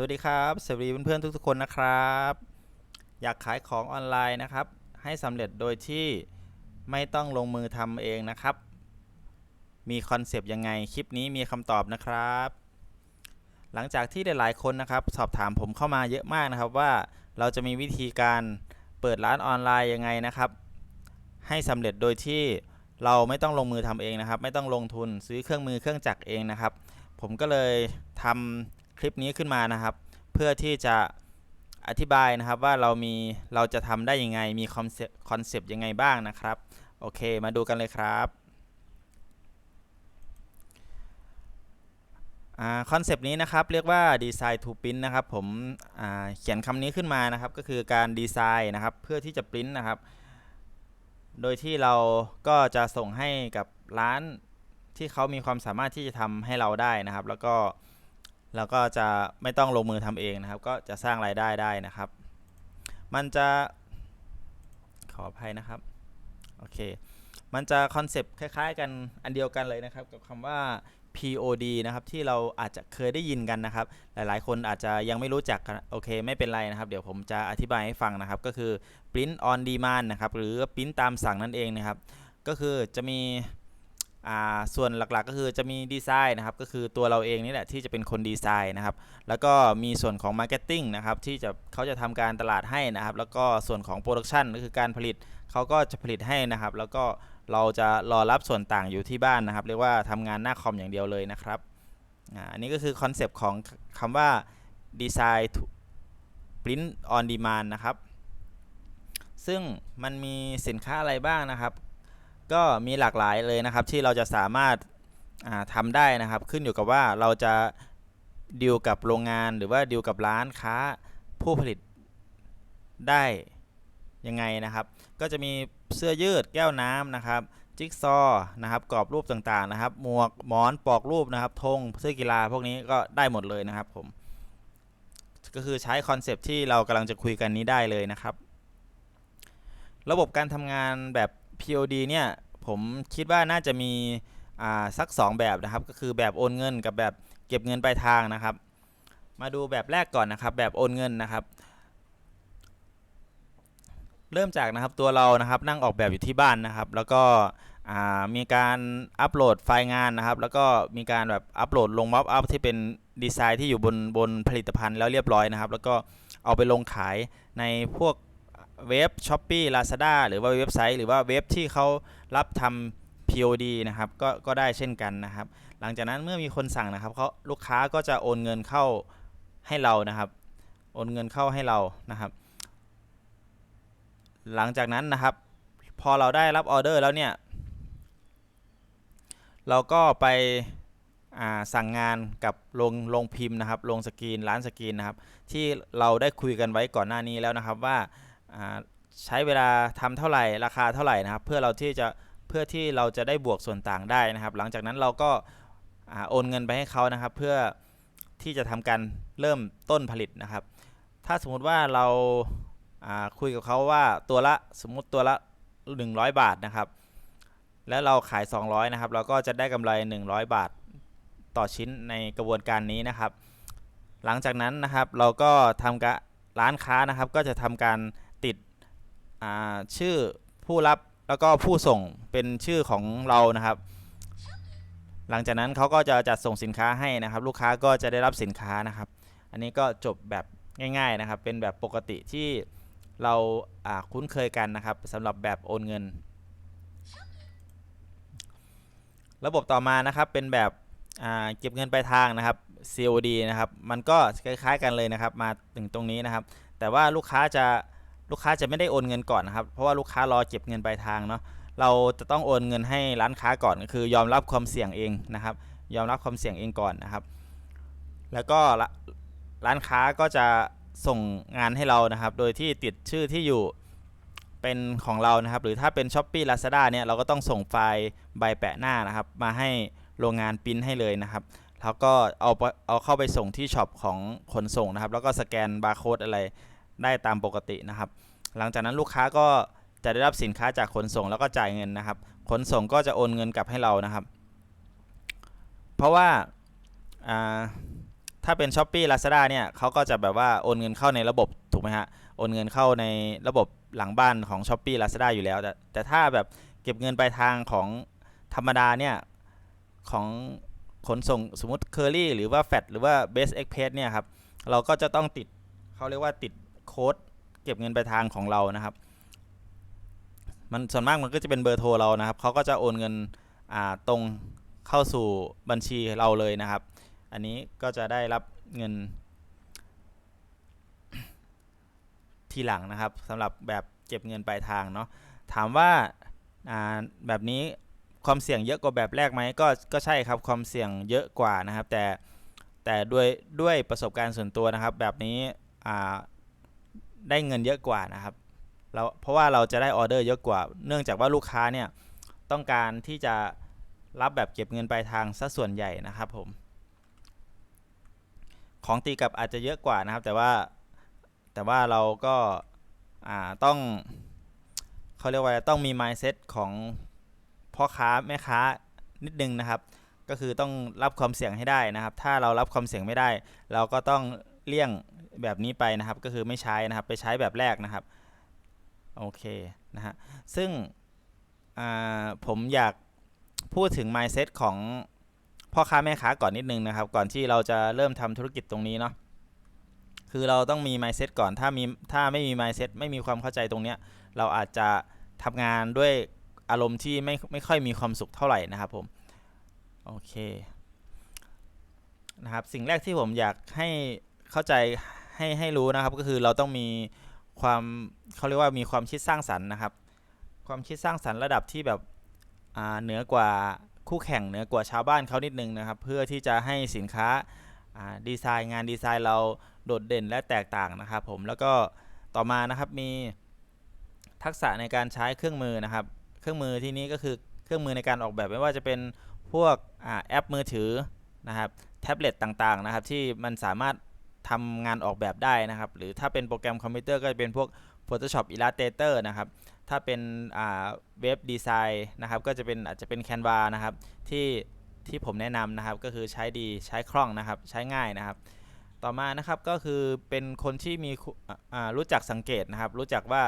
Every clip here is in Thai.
สวัสดีครับ สวัสดีเพื่อนๆทุกๆคนนะครับ อยากขายของออนไลน์นะครับ ให้สำเร็จโดยที่ไม่ต้องลงมือทำเองนะครับ มีคอนเซปต์ยังไงคลิปนี้มีคำตอบนะครับ หลังจากที่หลายๆคนนะครับ สอบถามผมเข้ามาเยอะมากนะครับว่าเราจะมีวิธีการเปิดร้านออนไลน์ยังไงนะครับ ให้สำเร็จโดยที่เราไม่ต้องลงมือทำเองนะครับ ไม่ต้องลงทุนซื้อเครื่องมือเครื่องจักรเองนะครับ ผมก็เลยทำ คลิปนี้ขึ้นมานะครับ เพื่อที่จะอธิบายนะครับว่าเรามีเราจะทำได้ยังไงมีคอนเซปต์คอนเซปต์ยังไงบ้างนะครับ โอเคมาดูกันเลยครับคอนเซปต์นี้นะครับเรียกว่าดีไซน์ทูพิ n นะครับผมเขียนคำนี้ขึ้นมานะครับ ก็คือการดีไซน์นะครับเพื่อที่จะปริ้นนะครับ โดยที่เราก็จะส่งให้กับร้านที่เขามีความสามารถที่จะทำให้เราได้นะครับ แล้วก็ เราก็จะไม่ต้องลงมือทำเองนะครับ ก็จะสร้างรายได้ได้นะครับ มันจะขออภัยนะครับโอเคมันจะคอนเซปต์คล้ายๆ กันอันเดียวกันเลยนะครับ กับคำว่า POD นะครับที่เราอาจจะเคยได้ยินกันนะครับ หลายๆ คนอาจจะยังไม่รู้จักกันโอเค ไม่เป็นไรนะครับ เดี๋ยวผมจะอธิบายให้ฟังนะครับ ก็คือ print on demand นะครับ หรือ print ตามสั่งนั่นเองนะครับ ก็คือจะมี อ่าส่วนหลักๆก็คือจะมีดีไซน์นะครับก็คือตัวเราเองนี่แหละที่จะเป็นคนดีไซน์นะครับแล้วก็มีส่วนของ Marketing นะครับที่จะเขาจะทำการตลาดให้นะครับแล้วก็ส่วนของ Production ก็คือการผลิตเขาก็จะผลิตให้นะครับ แล้วก็เราจะรอรับส่วนต่างอยู่ที่บ้านนะครับ เรียกว่าทำงานหน้าคอมอย่างเดียวเลยนะครับอ,อันนี้ก็คือคอนเซปต์ของคำว่า Design to Print on Demand นะครับ ซึ่งมันมีสินค้าอะไรบ้างนะครับ ก็มีหลากหลายเลยนะครับที่เราจะสามารถอ่าทำได้นะครับ ขึ้นอยู่กับว่าเราจะดีลกับโรงงานหรือว่าดีลกับร้านค้าผู้ผลิตได้ยังไงนะครับ ก็จะมีเสื้อยืดแก้วน้ำนะครับ จิ๊กซอว์นะครับกรอบรูปต่างๆนะครับ หมวกหมอนปอกรูปนะครับธงเสื้อกีฬาพวกนี้ก็ได้หมดเลยนะครับผมก็คือใช้คอนเซปที่เรากำลังจะคุยกันนี้ได้เลยนะครับ ระบบการทำงานแบบ POD เนี่ยผมคิดว่าน่าจะมีอ่าสัก 2 แบบนะครับ ก็คือแบบโอนเงินกับแบบเก็บเงินปลายทางนะครับ มาดูแบบแรกก่อนนะครับ แบบโอนเงินนะครับ เริ่มจากนะครับตัวเรานะครับนั่งออกแบบอยู่ที่บ้านนะครับ แล้วก็อ่ามีการอัปโหลดไฟล์งานนะครับ แล้วก็มีการแบบอัปโหลดลงม็อบอัพที่เป็นดีไซน์ที่อยู่บนบนผลิตภัณฑ์แล้วเรียบร้อยนะครับ แล้วก็เอาไปลงขายในพวก เว็บ s h อ p e e Lazada หรือว่าเว็บไซต์หรือว่าเว็บที่เขารับทำ POD นะครับก็ก็ได้เช่นกันนะครับ หลังจากนั้นเมื่อมีคนสั่งนะครับเขาลูกค้าก็จะโอนเงินเข้าให้เรานะครับ โอนเงินเข้าให้เรานะครับ หลังจากนั้นนะครับ พอเราได้รับออเดอร์แล้วเนี่ยเราก็ไปสั่งงานกับโรงโรงพิมพ์นะครับโรงสกรีนร้านสกรีนนะครับ ที่เราได้คุยกันไว้ก่อนหน้านี้แล้วนะครับว่า ใช้เวลาทำเท่าไหร่ราคาเท่าไหร่นะครับ เพื่อเราที่จะเพื่อที่เราจะได้บวกส่วนต่างได้นะครับ หลังจากนั้นเราก็โอนเงินไปให้เขานะครับ เพื่อที่จะทำการเริ่มต้นผลิตนะครับ ถ้าสมมุติว่าเราคุยกับเขาว่าตัวละสมมุติตัวละ 100 บาทนะครับ แล้วเราขาย 200นะครับ เราก็จะได้กำไร 100 บาทต่อชิ้นในกระบวนการนี้นะครับ หลังจากนั้นนะครับเราก็ทำการร้านค้านะครับ ก็จะทำการ ชื่อผู้รับแล้วก็ผู้ส่งเป็นชื่อของเรานะครับ หลังจากนั้นเขาก็จะจัดส่งสินค้าให้นะครับ ลูกค้าก็จะได้รับสินค้านะครับ อันนี้ก็จบแบบง่าย ๆนะครับ เป็นแบบปกติที่เราคุ้นเคยกันนะครับสำหรับแบบโอนเงิน ระบบต่อมานะครับเป็นแบบเก็บเงินปลายทางนะครับ COD นะครับ มันก็คล้ายๆกันเลยนะครับ มาถึงตรงนี้นะครับ แต่ว่าลูกค้าจะ ลูกค้าจะไม่ได้โอนเงินก่อนนะครับ เพราะว่าลูกค้ารอเก็บเงินปลายทางเนาะ เราจะต้องโอนเงินให้ร้านค้าก่อนก็คือยอมรับความเสี่ยงเองนะครับ ยอมรับความเสี่ยงเองก่อนนะครับ แล้วก็ร้านค้าก็จะส่งงานให้เรานะครับ โดยที่ติดชื่อที่อยู่เป็นของเรานะครับ หรือถ้าเป็น s h อ p e e Lazada เนี่ยเราก็ต้องส่งไฟล์ใบแปะหน้านะครับ มาให้โรงงานปริ้นให้เลยนะครับ แล้วก็เอาเอาเข้าไปส่งที่ช็อปของขนส่งนะครับ แล้วก็สแกนบาร์โค้ดอะไร ได้ตามปกตินะครับ หลังจากนั้นลูกค้าก็จะได้รับสินค้าจากขนส่งแล้วก็จ่ายเงินนะครับ ขนส่งก็จะโอนเงินกลับให้เรานะครับ เพราะว่าถ้าเป็น s h อ p e e Lazada เนี่ยเขาก็จะแบบว่าโอนเงินเข้าในระบบถูกไหมฮะ โอนเงินเข้าในระบบหลังบ้านของ s h อ p e e Lazada อยู่แล้ว แต่แต่ถ้าแบบเก็บเงินปลายทางของธรรมดาเนี่ยของขนส่งสมมติ Curly หรือว่า f a t หรือว่า Best Express เนี่ยครับ เราก็จะต้องติดเขาเรียกว่าติด โค้ดเก็บเงินปลายทางของเรานะครับ มันส่วนมากมันก็จะเป็นเบอร์โทรเรานะครับเขาก็จะโอนเงินตรงเข้าสู่บัญชีเราเลยนะครับ อันนี้ก็จะได้รับเงิน ทีหลังนะครับสำหรับแบบเก็บเงินปลายทางเนาะถามว่าอ่าแบบนี้ความเสี่ยงเยอะกว่าแบบแรกไหมก็ก็ใช่ครับความเสี่ยงเยอะกว่านะครับ แต่แต่ด้วยด้วยประสบการณ์ส่วนตัวนะครับ แบบนี้อ่า ได้เงินเยอะกว่านะครับเราเพราะว่าเราจะได้ออเดอร์เยอะกว่า เนื่องจากว่าลูกค้าเนี่ยต้องการที่จะรับแบบเก็บเงินปลายทางซะส่วนใหญ่นะครับผม ของตีกับอาจจะเยอะกว่านะครับ แต่ว่าแต่ว่าเราก็ต้องเขาเรียกว่าต้องมี mindset ของพ่อค้าแม่ค้านิดนึงนะครับ ก็คือต้องรับความเสี่ยงให้ได้นะครับ ถ้าเรารับความเสี่ยงไม่ได้ เราก็ต้องเลี่ยง แบบนี้ไปนะครับ ก็คือไม่ใช้นะครับ ไปใช้แบบแรกนะครับ โอเคนะฮะ ซึ่งผมอยากพูดถึง mindset ของพ่อค้าแม่ค้าก่อนนิดนึงนะครับ ก่อนที่เราจะเริ่มทำธุรกิจตรงนี้เนาะ คือเราต้องมี mindset ก่อน ถ้ามี ถ้าไม่มี mindset ไม่มีความเข้าใจตรงเนี้ย เราอาจจะทำงานด้วยอารมณ์ที่ไม่ไม่ค่อยมีความสุขเท่าไหร่นะครับผม โอเคนะครับสิ่งแรกที่ผมอยากให้เข้าใจ ให้ให้รู้นะครับก็คือเราต้องมีความเขาเรียกว่ามีความคิดสร้างสรรค์นะครับ ความคิดสร้างสรรค์ระดับที่แบบอ่าเหนือกว่าคู่แข่งเหนือกว่าชาวบ้านเขานิดนึงนะครับ เพื่อที่จะให้สินค้าอ่าดีไซน์งานดีไซน์เราโดดเด่นและแตกต่างนะครับผมแล้วก็ต่อมานะครับมีทักษะในการใช้เครื่องมือนะครับ เครื่องมือที่นี้ก็คือเครื่องมือในการออกแบบไม่ว่าจะเป็นพวกอแอปมือถือนะครับแท็บเล็ตต่างๆนะครับที่มันสามารถ ทำงานออกแบบได้นะครับ หรือถ้าเป็นโปรแกรมคอมพิวเตอร์ก็จะเป็นพวก Photoshop Illustrator นะครับ ถ้าเป็นเว็บดีไซน์นะครับก็จะเป็นอาจจะเป็น Canva นะครับที่ที่ผมแนะนำนะครับก็คือใช้ดีใช้คล่องนะครับใช้ง่ายนะครับ ต่อมานะครับก็คือเป็นคนที่มีรู้จักสังเกตนะครับ รู้จักว่า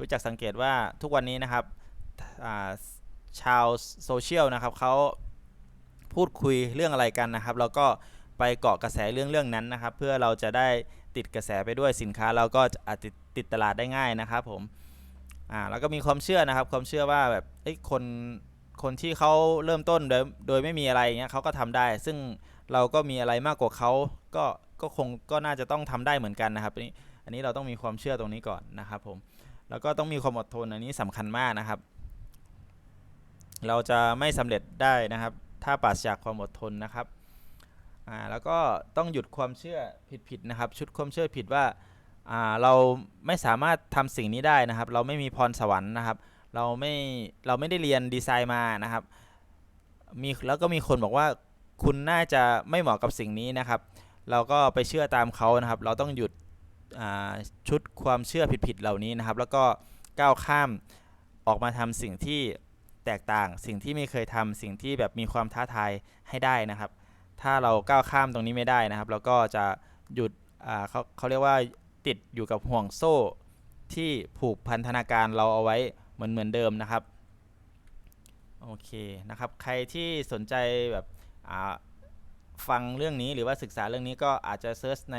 รู้จักสังเกตว่าทุกวันนี้นะครับชาวโซเชียลนะครับเขาพูดคุยเรื่องอะไรกันนะครับเราก็ ไปเกาะกระแสเรื่องเรื่องนั้นนะครับ เพื่อเราจะได้ติดกระแสไปด้วยสินค้าเราก็จะอาจติดติดตลาดได้ง่ายนะครับผมอ่าแล้วก็มีความเชื่อนะครับ ความเชื่อว่าแบบเอ้คนคนที่เขาเริ่มต้นโดยโดยไม่มีอะไรเงี้ยเขาก็ทำได้ ซึ่งเราก็มีอะไรมากกว่าเขาก็ก็คงก็น่าจะต้องทำได้เหมือนกันนะครับนนี้อันนี้เราต้องมีความเชื่อตรงนี้ก่อนนะครับผมแล้วก็ต้องมีความอดทนอันนี้สำคัญมากนะครับ เราจะไม่สำเร็จได้นะครับ ถ้าปราศจากความอดทนนะครับ อ่าแล้วก็ต้องหยุดความเชื่อผิดๆนะครับ ชุดความเชื่อผิดว่าอ่าเราไม่สามารถทำสิ่งนี้ได้นะครับ เราไม่มีพรสวรรค์นะครับ เราไม่เราไม่ได้เรียนดีไซน์มานะครับมีแล้วก็มีคนบอกว่าคุณน่าจะไม่เหมาะกับสิ่งนี้นะครับ เราก็ไปเชื่อตามเขานะครับ เราต้องหยุดชุดความเชื่อผิดๆเหล่านี้นะครับ แล้วก็ก้าวข้ามออกมาทำสิ่งที่แตกต่าง สิ่งที่ไม่เคยทำสิ่งที่แบบมีความท้าทายให้ได้นะครับ ถ้าเราก้าวข้ามตรงนี้ไม่ได้นะครับ เราก็จะหยุดอ่าเขาเขาเรียกว่าติดอยู่กับห่วงโซ่ที่ผูกพันธนาการเราเอาไว้เหมือนเหมือนเดิมนะครับโอเคนะครับ ใครที่สนใจแบบอ่าฟังเรื่องนี้หรือว่าศึกษาเรื่องนี้ก็อาจจะเซิร์ชใน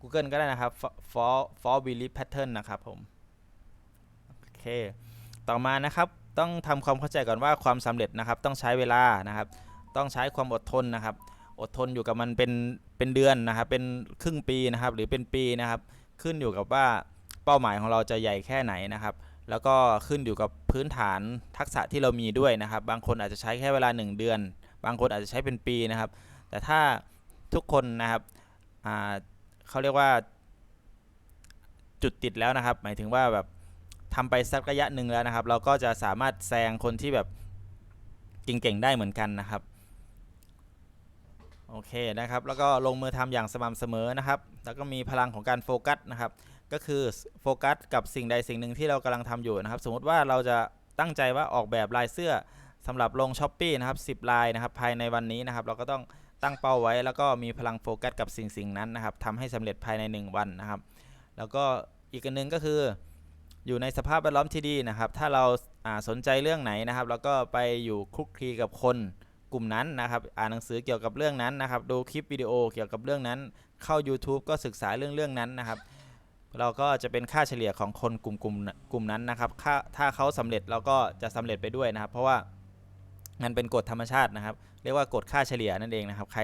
Google ก็ได้นะครับ for for belief pattern นะครับผมโอเคต่อมานะครับต้องทำความเข้าใจก่อนว่าความสำเร็จนะครับ ต้องใช้เวลานะครับ ต้องใช้ความอดทนนะครับ อดทนอยู่กับมันเป็นเป็นเดือนนะครับ เป็นครึ่งปีนะครับ หรือเป็นปีนะครับ ขึ้นอยู่กับว่าเป้าหมายของเราจะใหญ่แค่ไหนนะครับ แล้วก็ขึ้นอยู่กับพื้นฐานทักษะที่เรามีด้วยนะครับ บางคนอาจจะใช้แค่เวลา 1 เดือน บางคนอาจจะใช้เป็นปีนะครับ แต่ถ้าทุกคนนะครับเขาเรียกว่าจุดติดแล้วนะครับ หมายถึงว่าแบบทำไปสักระยะหนึ่งแล้วนะครับ เราก็จะสามารถแซงคนที่แบบเก่งๆได้เหมือนกันนะครับ โอเคนะครับ แล้วก็ลงมือทำอย่างสม่ำเสมอนะครับ แล้วก็มีพลังของการโฟกัสนะครับ ก็คือโฟกัสกับสิ่งใดสิ่งหนึ่งที่เรากำลังทำอยู่นะครับ สมมติว่าเราจะตั้งใจว่าออกแบบลายเสื้อสำหรับลงช้อปปี้นะครับ10 ลายนะครับ ภายในวันนี้นะครับ เราก็ต้องตั้งเป้าไว้ แล้วก็มีพลังโฟกัสกับสิ่งสิ่งนั้นนะครับทำให้สำเร็จภายใน 1 วันนะครับ แล้วก็อีกอันหนึงก็คือ อยู่ในสภาพแวดล้อมที่ดีนะครับ ถ้าเราอ่าสนใจเรื่องไหนนะครับ แล้วก็ไปอยู่คลุกคลีกับคน กลุ่มนั้นนะครับ อ่านหนังสือเกี่ยวกับเรื่องนั้นนะครับ ดูคลิปวิดีโอเกี่ยวกับเรื่องนั้น เข้า YouTube ก็ศึกษาเรื่องเรื่องนั้นนะครับ เราก็จะเป็นค่าเฉลี่ยของคนกลุ่มกลุ่มกลุ่มนั้นนะครับค่าถ้าเขาสำเร็จเราก็จะสำเร็จไปด้วยนะครับ เพราะว่ามันเป็นกฎธรรมชาตินะครับ เรียกว่ากฎค่าเฉลี่ยนั่นเองนะครับ ใคร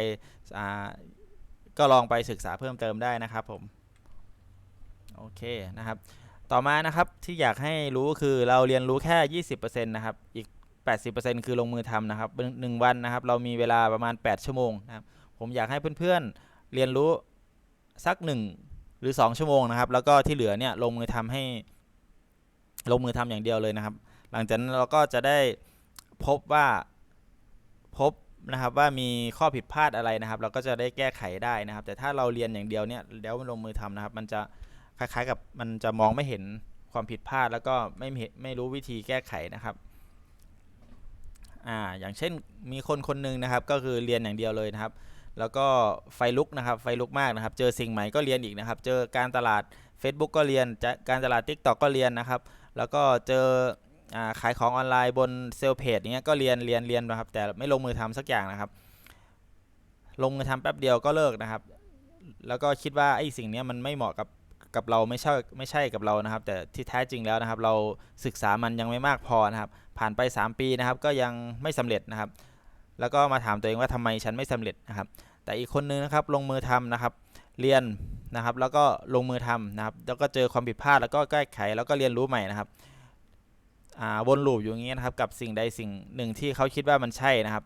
ก็ลองไปศึกษาเพิ่มเติมได้นะครับผม โอเคนะครับ ต่อมานะครับที่อยากให้รู้คือเราเรียนรู้แค่ 20%นะครับ อีก 80%คือลงมือทำนะครับหนึ่งวันนะครับ เรามีเวลาประมาณ 8 ชั่วโมงนะครับ ผมอยากให้เพื่อนๆเรียนรู้สัก 1 หรือ 2 ชั่วโมงนะครับ แล้วก็ที่เหลือเนี่ยลงมือทำให้ ลงมือทำอย่างเดียวเลยนะครับ หลังจากนั้นเราก็จะได้พบว่าพบนะครับว่ามีข้อผิดพลาดอะไรนะครับ เราก็จะได้แก้ไขได้นะครับ แต่ถ้าเราเรียนอย่างเดียวเนี่ยแล้วลงมือทำนะครับ มันจะคล้ายๆกับมันจะมองไม่เห็นความผิดพลาด แล้วก็ไม่ไม่รู้วิธีแก้ไขนะครับ อ่าอย่างเช่นมีคนคนหนึ่งนะครับก็คือเรียนอย่างเดียวเลยนะครับ แล้วก็ไฟลุกนะครับไฟลุกมากนะครับ เจอสิ่งใหม่ก็เรียนอีกนะครับ เจอการตลาด Facebook ก็เรียนจะการตลาด TikTok ก็เรียนนะครับ แล้วก็เจออาขายของออนไลน์บนเซลเพจเงี้ยก็เรียนเรียนเรียนนะครับ แต่ไม่ลงมือทำสักอย่างนะครับ ลงมือทำแป๊บเดียวก็เลิกนะครับ แล้วก็คิดว่าไอ้สิ่งเนี้ยมันไม่เหมาะกับ กับเราไม่ใช่ไม่ใช่กับเรานะครับ แต่ที่แท้จริงแล้วนะครับ เราศึกษามันยังไม่มากพอนะครับ ผ่านไป 3 ปีนะครับ ก็ยังไม่สำเร็จนะครับ แล้วก็มาถามตัวเองว่าทำไมฉันไม่สำเร็จนะครับ แต่อีกคนนึงนะครับลงมือทำนะครับ เรียนนะครับ แล้วก็ลงมือทำนะครับ แล้วก็เจอความผิดพลาดแล้วก็แก้ไขแล้วก็เรียนรู้ใหม่นะครับวนลูปอยู่อย่างนี้นะครับ กับสิ่งใดสิ่งหนึ่งที่เขาคิดว่ามันใช่นะครับ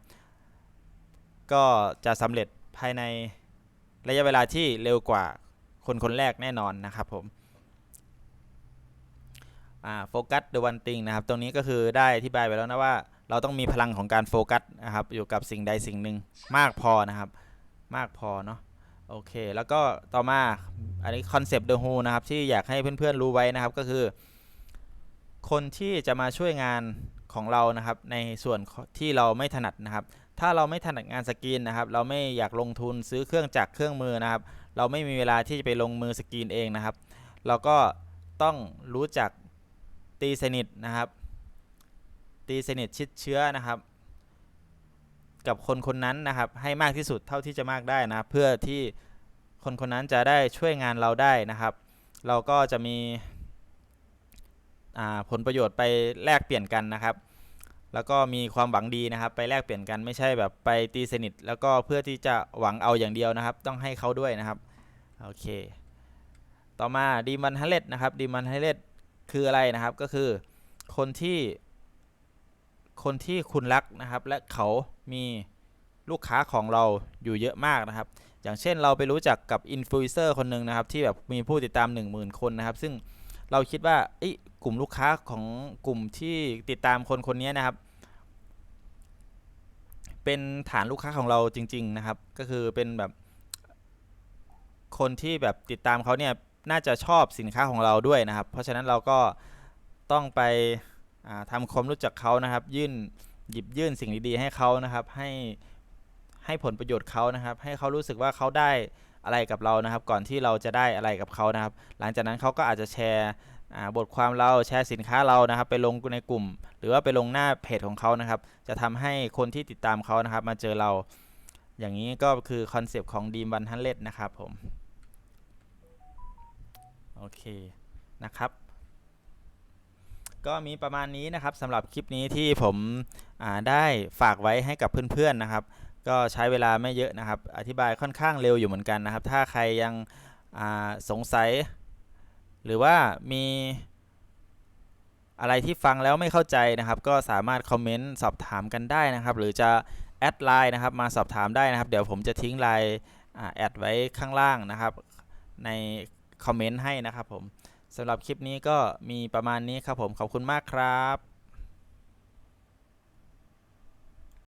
ก็จะสำเร็จภายในระยะเวลาที่เร็วกว่า คนคนแรกแน่นอนนะครับผมโฟกัส the one thing นะครับ ตรงนี้ก็คือได้อธิบายไปแล้วนะว่า เราต้องมีพลังของการโฟกัสนะครับ อยู่กับสิ่งใดสิ่งหนึ่งมากพอนะครับ มากพอเนาะโอเค แล้วก็ต่อมาอันนี้คอนเซปต์ The Who นะครับ ที่อยากให้เพื่อนๆรู้ไว้นะครับก็คือ คนที่จะมาช่วยงานของเรานะครับ ในส่วนที่เราไม่ถนัดนะครับ ถ้าเราไม่ถนัดงานสกรีนนะครับ เราไม่อยากลงทุนซื้อเครื่องจักรเครื่องมือนะครับ เราไม่มีเวลาที่จะไปลงมือสกรีนเองนะครับ เราก็ต้องรู้จักตีสนิทนะครับ ตีสนิทชิดเชื้อนะครับ กับคนคนนั้นนะครับ ให้มากที่สุดเท่าที่จะมากได้นะเพื่อที่คนคนนั้นจะได้ช่วยงานเราได้นะครับ เราก็จะมีผลประโยชน์ไปแลกเปลี่ยนกันนะครับ แล้วก็มีความหวังดีนะครับ ไปแลกเปลี่ยนกันไม่ใช่แบบไปตีสนิท แล้วก็เพื่อที่จะหวังเอาอย่างเดียวนะครับ ต้องให้เขาด้วยนะครับ โอเค ต่อมาดีมันฮัลเลตนะครับดีมันฮัลเลตคืออะไรนะครับก็คือคนที่คนที่คุณรักนะครับ และเขามีลูกค้าของเราอยู่เยอะมากนะครับ อย่างเช่นเราไปรู้จักกับอินฟลูเอนเซอร์คนหนึ่งนะครับ ที่แบบมีผู้ติดตาม 10,000 คนนะครับ ซึ่งเราคิดว่าเอ้กลุ่มลูกค้าของกลุ่มที่ติดตามคนคนนี้นะครับ เป็นฐานลูกค้าของเราจริง ๆ นะครับ ก็คือเป็นแบบ คนที่แบบติดตามเขาเนี่ยน่าจะชอบสินค้าของเราด้วยนะครับ เพราะฉะนั้นเราก็ต้องไปอ่าทำความรู้จักเขานะครับ ยื่นหยิบยื่นสิ่งดีๆให้เขานะครับ ให้ให้ผลประโยชน์เขานะครับ ให้เขารู้สึกว่าเขาได้อะไรกับเรานะครับ ก่อนที่เราจะได้อะไรกับเขานะครับ หลังจากนั้นเขาก็อาจจะแชร์บทความเราแชร์สินค้าเรานะครับ ไปลงในกลุ่ม หรือว่าไปลงหน้าเพจของเขานะครับ จะทำให้คนที่ติดตามเขานะครับ มาเจอเรา อย่างนี้ก็คือคอนเซปต์ของดีมวันฮันเลดนะครับผม โอเคนะครับ ก็มีประมาณนี้นะครับสำหรับคลิปนี้ที่ผมได้ฝากไว้ให้กับเพื่อนๆนะครับ ก็ใช้เวลาไม่เยอะนะครับ อธิบายค่อนข้างเร็วอยู่เหมือนกันนะครับ ถ้าใครยังสงสัย หรือว่ามีอะไรที่ฟังแล้วไม่เข้าใจนะครับ ก็สามารถคอมเมนต์สอบถามกันได้นะครับ หรือจะแอดไลน์นะครับมาสอบถามได้นะครับ เดี๋ยวผมจะทิ้งไลน์แอดไว้ข้างล่างนะครับ ใน คอมเมนต์ให้นะครับผมสำหรับคลิปนี้ก็มีประมาณนี้ครับผมขอบคุณมากครับ